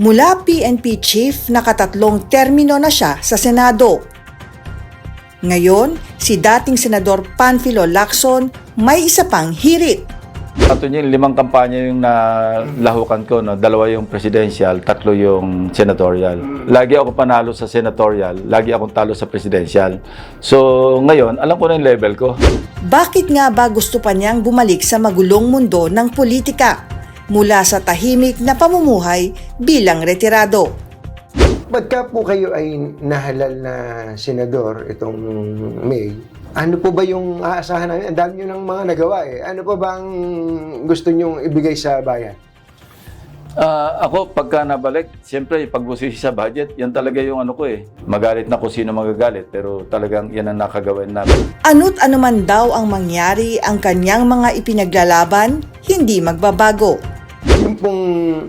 Mula PNP chief, nakatatlong termino na siya sa Senado. Ngayon, si dating Senador Panfilo Lacson may isa pang hirit. Ato niya, limang kampanya yung nalahukan ko. No? Dalawa yung presidential, tatlo yung senatorial. Lagi ako panalo sa senatorial, lagi akong talo sa presidential. So ngayon, alam ko na yung level ko. Bakit nga ba gusto pa niyang bumalik sa magulong mundo ng politika mula sa tahimik na pamumuhay bilang retirado? Pagka po kayo ay nahalal na senador itong May, ano po ba yung aasahan namin? Ang dami nyo ng mga nagawa eh. Ano po ba ang gusto nyong ibigay sa bayan? Ah, ako, pagka nabalik, siyempre, pagbusisi sa budget, yan talaga yung ano ko eh. Magalit na kung sino magagalit, pero talagang yan ang nakagawin namin. Ano't ano man daw ang mangyari ang kanyang mga ipinaglalaban, hindi magbabago. Yung pong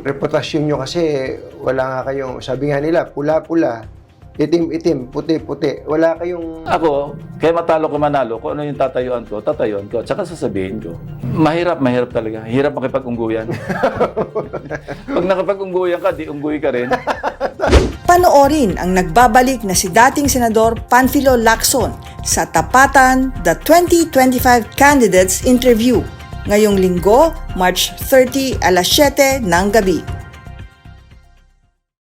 reputasyon nyo kasi wala nga kayong, sabi nga nila, pula-pula, itim-itim, puti-puti. Wala kayong Ako, kaya matalo ko manalo, kung ano yung tatayuan ko, tatayuan ko, at saka sasabihin ko. Mahirap, mahirap talaga. Hirap makipag-ungguyan. Pag nakipag-ungguyan ka, di ungguy ka rin. Panoorin ang nagbabalik na si dating Senador Panfilo Lacson sa Tapatan The 2025 Candidates Interview ngayong linggo, March 30 alas 7 ng gabi.